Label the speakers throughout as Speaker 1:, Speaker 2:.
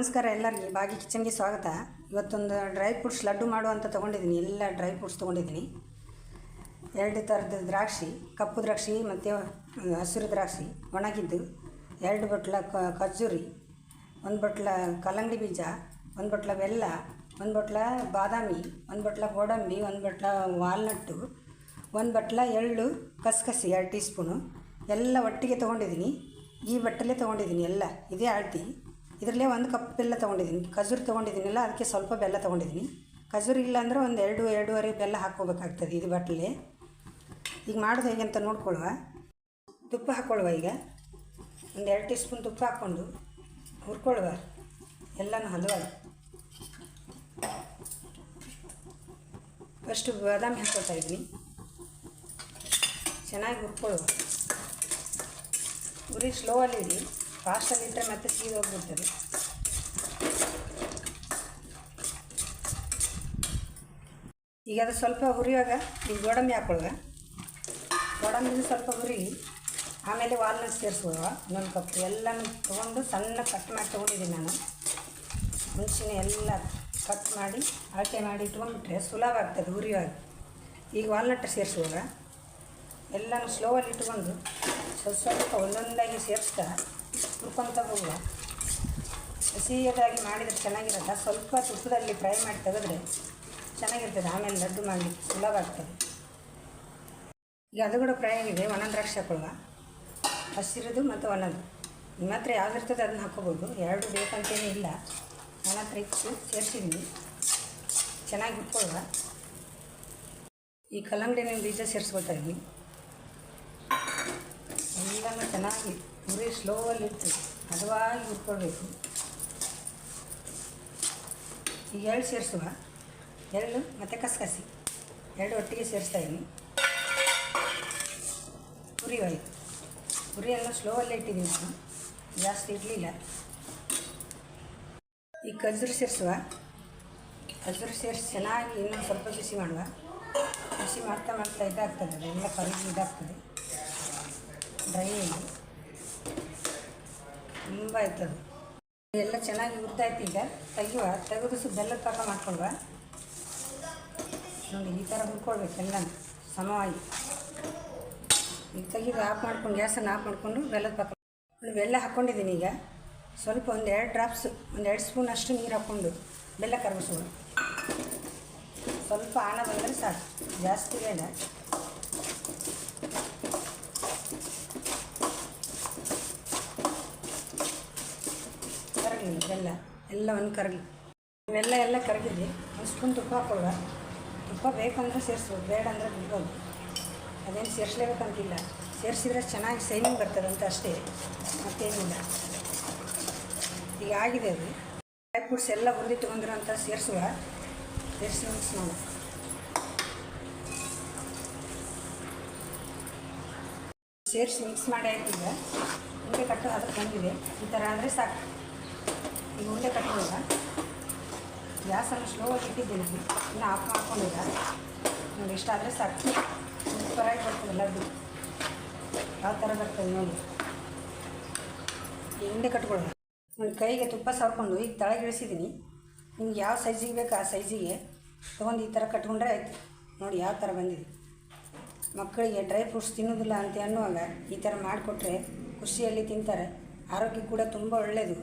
Speaker 1: ನಮಸ್ಕಾರ ಎಲ್ಲರಿಗೆ. ಬಾಗಿ ಕಿಚನ್ಗೆ ಸ್ವಾಗತ. ಇವತ್ತೊಂದು ಡ್ರೈ ಫ್ರೂಟ್ಸ್ ಲಡ್ಡು ಮಾಡು ಅಂತ ತೊಗೊಂಡಿದ್ದೀನಿ. ಎಲ್ಲ ಡ್ರೈ ಫ್ರೂಟ್ಸ್ ತೊಗೊಂಡಿದ್ದೀನಿ. ಎರಡು ಥರದ ದ್ರಾಕ್ಷಿ, ಕಪ್ಪು ದ್ರಾಕ್ಷಿ ಮತ್ತು ಹಸಿರು ದ್ರಾಕ್ಷಿ ಒಣಗಿದ್ದು, ಎರಡು ಬಟ್ಲ ಖಜೂರಿ ಒಂದು ಬಟ್ಲ ಕಲ್ಲಂಗಡಿ ಬೀಜ, ಒಂದು ಬಟ್ಲ ಬೆಲ್ಲ, ಒಂದು ಬಟ್ಲ ಬಾದಾಮಿ, ಒಂದು ಬಟ್ಲ ಗೋಡಂಬಿ, ಒಂದು ಬಟ್ಲ ವಾಲ್ನಟ್ಟು, ಒಂದು ಬಟ್ಲ ಎಳ್ಳು, ಕಸಕಸಿ ಎರಡು ಟೀ ಸ್ಪೂನು ಎಲ್ಲ ಒಟ್ಟಿಗೆ ತೊಗೊಂಡಿದ್ದೀನಿ. ಈ ಬಟ್ಟಲೇ ತೊಗೊಂಡಿದ್ದೀನಿ ಎಲ್ಲ. ಇದೇ ಅಳತಿ. ಇದರಲ್ಲೇ ಒಂದು ಕಪ್ ಬೆಲ್ಲ ತೊಗೊಂಡಿದ್ದೀನಿ. ಖಜೂರಿ ತೊಗೊಂಡಿದ್ದೀನಲ್ಲ, ಅದಕ್ಕೆ ಸ್ವಲ್ಪ ಬೆಲ್ಲ ತೊಗೊಂಡಿದ್ದೀನಿ. ಖಜೂರಿ ಇಲ್ಲ ಅಂದರೆ ಒಂದು ಎರಡು, ಎರಡೂವರೆ ಬೆಲ್ಲ ಹಾಕ್ಕೋಬೇಕಾಗ್ತದೆ ಇದು ಬಾಟ್ಲಿ ಈಗ ಮಾಡೋದು ಹೇಗೆ ಅಂತ ನೋಡ್ಕೊಳ್ಳುವ. ತುಪ್ಪ ಹಾಕ್ಕೊಳ್ಳುವ ಈಗ. ಒಂದು ಎರಡು ಟೀ ಸ್ಪೂನ್ ತುಪ್ಪ ಹಾಕ್ಕೊಂಡು ಹುರ್ಕೊಳ್ಳುವ. ಎಲ್ಲನೂ ಹಲವ ಫಸ್ಟು ಬಾದಾಮಿ ಹಾಕ್ಕೊಳ್ತಾ ಇದ್ದೀನಿ. ಚೆನ್ನಾಗಿ ಹುರ್ಕೊಳ್ಳುವ. ಉರಿ ಸ್ಲೋವಲ್ಲಿ ಇಡಿ. ಫಾಸ್ಟಲ್ಲಿ ಇಟ್ಟರೆ ಮತ್ತೆ ಸೀದ್ ಹೋಗ್ಬಿಡ್ತದೆ. ಈಗ ಅದು ಸ್ವಲ್ಪ ಹುರಿಯುವಾಗ ಈಗ ಗೋಡಂಬಿ ಹಾಕೊಳ್ಳುವ ಗೋಡಂಬಿ ಸ್ವಲ್ಪ ಹುರಿ. ಆಮೇಲೆ ವಾಲ್ನಟ್ ಸೇರಿಸುವ ಇನ್ನೊಂದು ಕಪ್ ಎಲ್ಲನೂ ತೊಗೊಂಡು ಸಣ್ಣ ಕಟ್ ಮಾಡಿ ತೊಗೊಂಡಿದ್ದೀನಿ ನಾನು. ಮುಂಚಿನ ಎಲ್ಲ ಕಟ್ ಮಾಡಿ ಅಳತೆ ಮಾಡಿ ಇಟ್ಕೊಂಡ್ಬಿಟ್ರೆ ಸುಲಭ ಆಗ್ತದೆ ಹುರಿಯುವಾಗ. ಈಗ ವಾಲ್ನಟ್ ಸೇರಿಸುವಾಗ ಎಲ್ಲನೂ ಸ್ಲೋವಲ್ಲಿ ಇಟ್ಕೊಂಡು ಸ್ವಲ್ಪ ಒಂದೊಂದಾಗಿ ಸೇರಿಸ್ತಾ ಹುರ್ಕೊತ ಹೋಗುವ. ಹಸಿಯದಾಗಿ ಮಾಡಿದರೆ ಚೆನ್ನಾಗಿರಲ್ಲ, ಸ್ವಲ್ಪ ತುಪ್ಪದಲ್ಲಿ ಫ್ರೈ ಮಾಡಿ ತೆಗೆದ್ರೆ ಚೆನ್ನಾಗಿರ್ತದೆ, ಆಮೇಲೆ ಲಡ್ಡು ಮಾಡಲಿಕ್ಕೆ ಸುಲಭ ಆಗ್ತದೆ. ಈಗ ಅದು ಕೂಡ ಫ್ರೈ ಆಗಿದೆ ಒಣ ದ್ರಾಕ್ಷಿ ಹಾಕೊಳ್ಳುವ ಹಸಿರದು ಮತ್ತು ಒಣದು ನಿಮ್ಮ ಹತ್ರ ಯಾವ್ದಿರ್ತದೆ ಅದನ್ನ ಹಾಕೋಬೋದು. ಎರಡು ಬೇಕಂತೇನೂ ಇಲ್ಲ. ನನ್ನ ಹತ್ರ ಇತ್ತು ಸೇರಿಸಿದ್ದೀನಿ ಚೆನ್ನಾಗಿ ಹುಟ್ಕೊಳ್ಳುವ ಈ ಕಲ್ಲಂಗಡಿ ಬೀಜ ಸೇರಿಸ್ಕೊಳ್ತಾ ಇದ್ದೀನಿ. ಎಲ್ಲನೂ ಚೆನ್ನಾಗಿ ಉರಿ ಸ್ಲೋವಲ್ಲಿ ಇಟ್ಟು ಹದವಾಗಿ ಹುರ್ಕೊಳ್ಬೇಕು. ಈಗ ಎಳ್ಳು ಸೇರಿಸುವ. ಎಳ್ಳು ಮತ್ತು ಕಸಕಸಿ. ಎರಡು ಒಟ್ಟಿಗೆ ಸೇರಿಸ್ತಾ ಇದ್ದೀನಿ. ಉರಿ ಆಯಿತು ಸ್ಲೋ ಸ್ಲೋವಲ್ಲೇ ಇಟ್ಟಿದ್ದೀನಿ ನಾನು. ಜಾಸ್ತಿ ಇಡಲಿಲ್ಲ. ಈ ಖಜೂರು ಸೇರಿಸುವ. ಖಜೂರು ಸೇರಿಸಿ ಚೆನ್ನಾಗಿ ಇನ್ನೊಂದು ಸ್ವಲ್ಪ ಬಿಸಿ ಮಾಡುವ. ಬಿಸಿ ಮಾಡ್ತಾ ಮಾಡ್ತಾ ಇದಾಗ್ತದೆ, ಅದೆಲ್ಲ ಕರಗಿ ಇದಾಗ್ತದೆ. ಡ್ರೈ ಆಗಿ ತುಂಬ ಆಯ್ತದು. ಎಲ್ಲ ಚೆನ್ನಾಗಿ ಹುರಿದಾಯ್ತು ಈಗ. ತೆಗಿಯುವ, ತೆಗೆದು ಸು ಬೆಲ್ಲ ಪಾಕ ಮಾಡ್ಕೊಳ್ವ ನೋಡಿ, ಈ ಥರ ಹುಡ್ಕೊಳ್ಬೇಕು ಎಲ್ಲ ಸಮವಾಗಿ. ಈಗ ತೆಗೆದು ಆಫ್ ಮಾಡ್ಕೊಂಡು, ಗ್ಯಾಸನ್ನು ಆಫ್ ಮಾಡಿಕೊಂಡು ಬೆಲ್ಲದ ಪಾಕ ನೋಡಿ ಬೆಲ್ಲ ಹಾಕ್ಕೊಂಡಿದ್ದೀನಿ ಈಗ. ಸ್ವಲ್ಪ ಒಂದು ಎರಡು ಡ್ರಾಪ್ಸ್, ಒಂದು ಎರಡು ಸ್ಪೂನ್ ಅಷ್ಟು ನೀರು ಹಾಕ್ಕೊಂಡು ಬೆಲ್ಲ ಕರಗಿಸೋಣ. ಸ್ವಲ್ಪ ಆಣ ಬಂದರೆ ಸಾಕು. ಜಾಸ್ತಿ ಬೇಡ ಕರಗಲಿ ಬೆಲ್ಲ ಎಲ್ಲವನ್ನು ಕರಗಿ. ಇವೆಲ್ಲ ಎಲ್ಲ ಕರಗಿದೆ ಒಂದು ತುಪ್ಪ ಹಾಕೊಳ್ಳುವ ತುಪ್ಪ ಬೇಕಂದ್ರೆ ಸೇರಿಸ್ಬೋದು ಬೇಡ ಅಂದರೆ ಬಿಡ್ಬೋದು ಅದೇನು ಸೇರಿಸ್ಲೇಬೇಕಂತಿಲ್ಲ. ಸೇರಿಸಿದ್ರೆ ಚೆನ್ನಾಗಿ ಸೈನಿಂಗ್ ಬರ್ತದೆ ಅಂತ ಅಷ್ಟೇ. ಮತ್ತೇನಿಲ್ಲ. ಈಗ ಆಗಿದೆ ಅದು. ಡ್ರೈ ಫ್ರೂಟ್ಸ್ ಎಲ್ಲ ಹುರಿದಿಟ್ಟುಕೊಂಡ್ರು ಅಂತ ಸೇರಿಸುವ ಸೇರಿಸಿ ಮಾಡು ಸೇರಿಸಿ ಮಿಕ್ಸ್ ಮಾಡಿ ಆಯ್ತೀಗ ಉಂಡೆ ಕಟ್ಟು ಅದಕ್ಕೆ ಬಂದಿದೆ. ಈ ಥರ ಅಂದರೆ ಸಾಕು. ಈಗ ಉಂಡೆ ಕಟ್ಟುವಾಗ ಗ್ಯಾಸನ್ನು ಸ್ಲೋ ಆಗಿಟ್ಟಿದ್ದೀನಿ ಇನ್ನು ಆಫ್ ಮಾಡ್ಕೊಂಡಿಲ್ಲ ನೋಡಿ ಇಷ್ಟ ಆದರೆ ಸಾಕು. ಸೂಪರಾಗಿ ಬರ್ತದೆ ಲಡ್ಡು ಯಾವ ಥರ ಬರ್ತದೆ ನೋಡಿ. ಈ ಉಂಡೆ ಕಟ್ಕೊಳ್ಳೋಣ ನನ್ನ ಕೈಗೆ ತುಪ್ಪ ಸವರ್ಕೊಂಡು ಈಗ ತಳಗಿಳಿಸಿದ್ದೀನಿ ನಿಮ್ಗೆ ಯಾವ ಸೈಜಿಗೆ ಬೇಕು ಆ ಸೈಜಿಗೆ ತೊಗೊಂಡು ಈ ಥರ ಕಟ್ಕೊಂಡ್ರೆ ಆಯಿತು. ನೋಡಿ ಯಾವ ಥರ ಬಂದಿದೆ. ಮಕ್ಕಳಿಗೆ ಡ್ರೈ ಫ್ರೂಟ್ಸ್ ತಿನ್ನೋದಿಲ್ಲ ಅಂತ ಅನ್ನುವಾಗ ಈ ಥರ ಮಾಡಿಕೊಟ್ರೆ ಖುಷಿಯಲ್ಲಿ ತಿಂತಾರೆ. ಆರೋಗ್ಯ ಕೂಡ ತುಂಬ ಒಳ್ಳೆಯದು.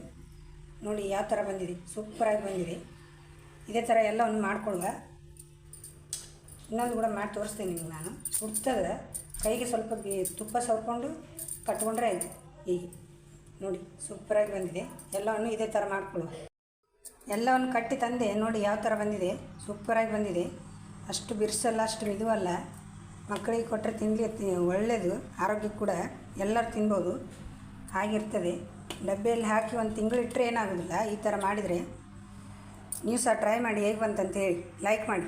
Speaker 1: ನೋಡಿ ಯಾವ ಥರ ಬಂದಿದೆ. ಸೂಪರಾಗಿ ಬಂದಿದೆ. ಇದೇ ಥರ ಎಲ್ಲವನ್ನು ಮಾಡ್ಕೊಡುವ ಇನ್ನೊಂದು ಕೂಡ ಮಾಡಿ ತೋರಿಸ್ತೀನಿ ನಿಮ್ಗೆ ನಾನು. ಸುಡ್ತದೆ ಕೈಗೆ ಸ್ವಲ್ಪ ತುಪ್ಪ ಸವರ್ಕೊಂಡು ಕಟ್ಕೊಂಡ್ರೆ ಆಯಿತು. ಹೀಗೆ. ನೋಡಿ, ಸೂಪರಾಗಿ ಬಂದಿದೆ. ಎಲ್ಲವನ್ನು ಇದೇ ಥರ ಮಾಡ್ಕೊಳ್ಳುವ. ಎಲ್ಲವನ್ನು ಕಟ್ಟಿ ತಂದೆ, ನೋಡಿ ಯಾವ ಥರ ಬಂದಿದೆ. ಸೂಪರಾಗಿ ಬಂದಿದೆ. ಅಷ್ಟು ಬಿರ್ಸಲ್ಲ, ಅಷ್ಟು ಮಿದುವಲ್ಲ. ಮಕ್ಕಳಿಗೆ ಕೊಟ್ಟರೆ ತಿನ್ನಲಿ ಒಳ್ಳೆಯದು ಆರೋಗ್ಯ ಕೂಡ ಎಲ್ಲರೂ ತಿನ್ಬೋದು. ಹಾಗಿರ್ತದೆ ಡಬ್ಬೆಯಲ್ಲಿ ಹಾಕಿ ಒಂದು ತಿಂಗಳು ಇಟ್ಟರೆ ಏನಾಗೋದಿಲ್ಲ, ಈ ಥರ ಮಾಡಿದರೆ ನೀವು ಸಹ ಟ್ರೈ ಮಾಡಿ ಹೇಗೆ ಬಂತಂತ ಹೇಳಿ ಲೈಕ್ ಮಾಡಿ.